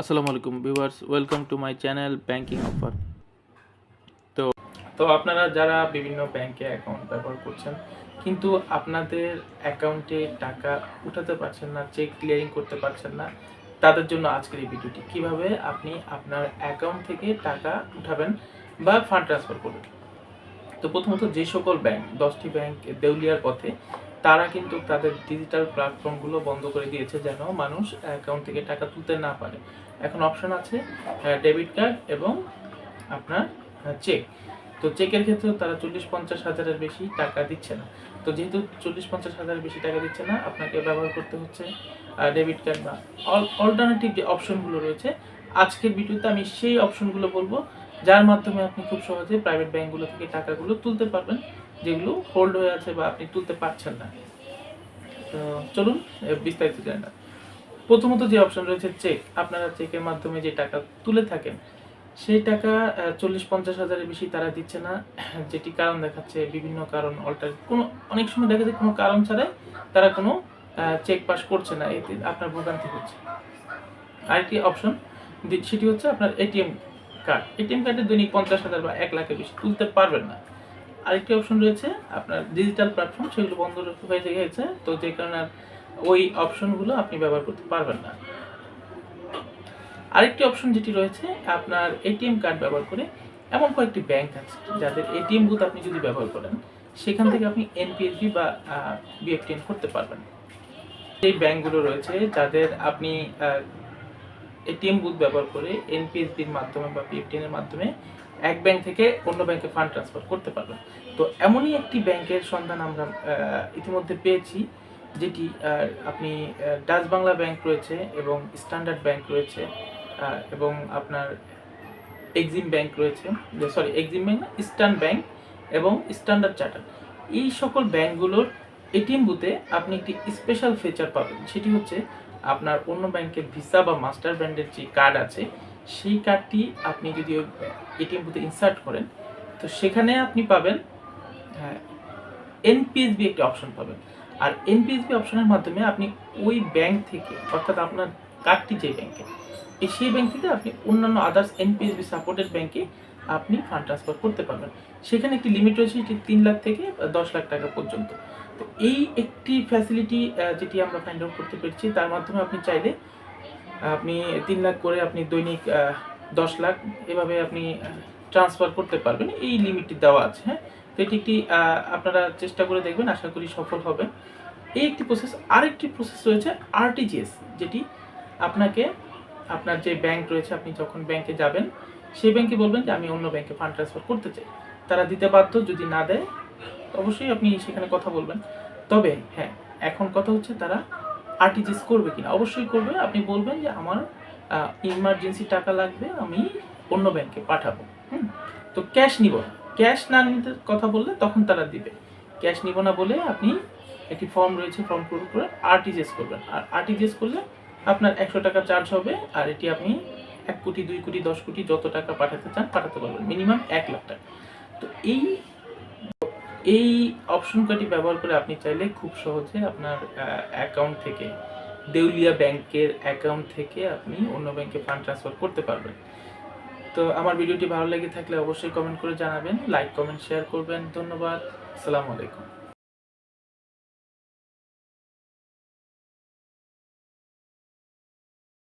আসসালামু আলাইকুম viewers, welcome to my channel banking offer. তো তো আপনারা যারা বিভিন্ন ব্যাংকে অ্যাকাউন্ট ব্যবহার করছেন, কিন্তু আপনাদের অ্যাকাউন্টে টাকা উঠাতে পারছেন না, চেক ক্লিয়ারিং করতে পারছেন না, তাদের জন্য আজকের এই ভিডিওটি। কীভাবে আপনি আপনার অ্যাকাউন্ট থেকে টাকা উঠাবেন বা ফান্ড ট্রান্সফার করবেন? তো প্রথমত যে সকল ব্যাংক দশটি ব্যাংক দেউলিয়ার পথে, তারা কিন্তু তাদের ডিজিটাল প্ল্যাটফর্মগুলো বন্ধ করে দিয়েছে যেন মানুষ অ্যাকাউন্ট থেকে টাকা তুলতে না পারে। এখন অপশন আছে ডেবিট কার্ড এবং আপনার চেক তো চেকের ক্ষেত্রেও তারা চল্লিশ পঞ্চাশ হাজারের বেশি টাকা দিচ্ছে না। তো যেহেতু চল্লিশ পঞ্চাশ হাজারের বেশি টাকা দিচ্ছে না, আপনাকে ব্যবহার করতে হচ্ছে ডেবিট কার্ড বা অল্টারনেটিভ যে অপশনগুলো রয়েছে, আজকের ভিডিওতে আমি সেই অপশনগুলো বলব। যার মাধ্যমে আপনি খুব সহজে প্রাইভেট ব্যাংকগুলো থেকে টাকাগুলো তুলতে পারবেন, যেগুলো হোল্ড হয়ে আছে বা আপনি তুলতে পারছেন না। তো চলুন বিস্তারিত জানা। প্রথমত যে অপশন রয়েছে চেক আপনারা চেকের মাধ্যমে যে টাকা তুলে থাকেন, সেই টাকা চল্লিশ পঞ্চাশ হাজারের বেশি তারা দিচ্ছে না। যেটি কারণ দেখাচ্ছে বিভিন্ন কারণ অল্টার কোনো অনেক সময় দেখা যায় কোনো কারণ ছাড়াই তারা কোনো চেক পাস করছে না, এতে আপনার ভোগান্তি হচ্ছে। আরেকটি অপশন সেটি হচ্ছে আপনার এটিএম কার্ড। এটিএম কার্ডে দৈনিক পঞ্চাশ হাজার বা এক লাখের বেশি তুলতে পারবেন না। আরেকটি অপশন রয়েছে, আপনার ডিজিটাল প্ল্যাটফর্ম সেগুলো বন্ধ হয়ে গেছে। তো যে কারণে ওই অপশনগুলো আপনি ব্যবহার করতে পারবেন না। আরেকটি অপশন যেটি রয়েছে, আপনার এটিএম কার্ড ব্যবহার করে এমন কয়েকটি ব্যাংক আছে যাদের এটিএম বুথ আপনি যদি ব্যবহার করেন, সেখান থেকে আপনি এনপিএসবি বা বিএফটিএন করতে পারবেন। এই ব্যাংকগুলো রয়েছে যাদের আপনি এটিএম বুথ ব্যবহার করে এনপিএসবির মাধ্যমে বা বিএফটিএন এর মাধ্যমে এক ব্যাংক থেকে অন্য ব্যাংকে ফান্ড ট্রান্সফার করতে পারবেন। তো এমনই একটি ব্যাংকের সন্ধান আমরা ইতিমধ্যে পেয়েছি, যেটি আপনি ডাচ বাংলা ব্যাংক রয়েছে এবং স্ট্যান্ডার্ড ব্যাংক রয়েছে এবং আপনার এক্সিম ব্যাংক রয়েছে সরি এক্সিম ব্যাংক না ইস্টার্ন ব্যাংক এবং স্ট্যান্ডার্ড চার্টার এই সকল ব্যাংকগুলোর এটিএম বুথে আপনি একটি স্পেশাল ফিচার পাবেন, সেটি হচ্ছে আপনার অন্য ব্যাংকের ভিসা বা মাস্টার ব্র্যান্ডের যে কার্ড আছে, সেই কার্ডটি আপনি যদি এটিএম বুথে ইনসার্ট করেন, তো সেখানে আপনি পাবেন এনপিএসবি একটি অপশন পাবেন। আর এনপিএসবি অপশনের মাধ্যমে আপনি ওই ব্যাংক থেকে, অর্থাৎ আপনার কার্ডটি যে ব্যাংকে সেই ব্যাংক থেকে আপনি অন্যান্য আদার্স এনপিএসবি সাপোর্টেড ব্যাংকে আপনি ফান্ড ট্রান্সফার করতে পারবেন। সেখানে একটি লিমিট রয়েছে সেটি তিন লাখ থেকে দশ লাখ টাকা পর্যন্ত। তো এই একটি ফ্যাসিলিটি যেটি আমরা ফাইন্ড আউট করতে পেরেছি, তার মাধ্যমে আপনি চাইলে আপনি তিন লাখ করে আপনি দৈনিক দশ লাখ এভাবে আপনি ট্রান্সফার করতে পারবেন। এই লিমিটটি দেওয়া আছে হ্যাঁ? তো এটি একটি আপনারা চেষ্টা করে দেখবেন, আশা করি সফল হবে এই একটি প্রসেস আরেকটি প্রসেস রয়েছে আরটিজিএস যেটি আপনাকে আপনার যে ব্যাংক রয়েছে, আপনি যখন ব্যাংকে যাবেন সেই ব্যাংকে বলবেন যে আমি অন্য ব্যাংকে ফান্ড ট্রান্সফার করতে চাই। তারা দিতে বাধ্য, যদি না দেয়, অবশ্যই আপনি সেখানে কথা বলবেন। তবে হ্যাঁ এখন কথা হচ্ছে তারা আরটিজিএস করবে কিনা। অবশ্যই করবে। আপনি বলবেন যে আমার ইমার্জেন্সি টাকা লাগবে, আমি অন্য ব্যাংকে পাঠাবো। হুম? তো ক্যাশ নিব ক্যাশ না নিতে কথা বললে তখন তারা দিবে। ক্যাশ নিব না বলে আপনি একটি ফর্ম রয়েছে ফর্ম পূরণ করে আরটিজিএস করবেন। আর আরটিজিএস করলে আপনার একশো টাকা চার্জ হবে। আর এটি আপনি এক কোটি, দুই কোটি, দশ কোটি যত টাকা পাঠাতে চান পাঠাতে পারবেন। মিনিমাম এক লাখ টাকা। তো এই এই অপশন কটি ব্যবহার করে আপনি চাইলে খুব সহজে আপনার অ্যাকাউন্ট থেকে, দেউলিয়া ব্যাংকের অ্যাকাউন্ট থেকে আপনি অন্য ব্যাংকে ফান্ড ট্রান্সফার করতে পারবেন। তো আমার ভিডিওটি ভালো লেগে থাকলে অবশ্যই কমেন্ট করে জানাবেন লাইক কমেন্ট শেয়ার করবেন। ধন্যবাদ। আসসালামু আলাইকুম।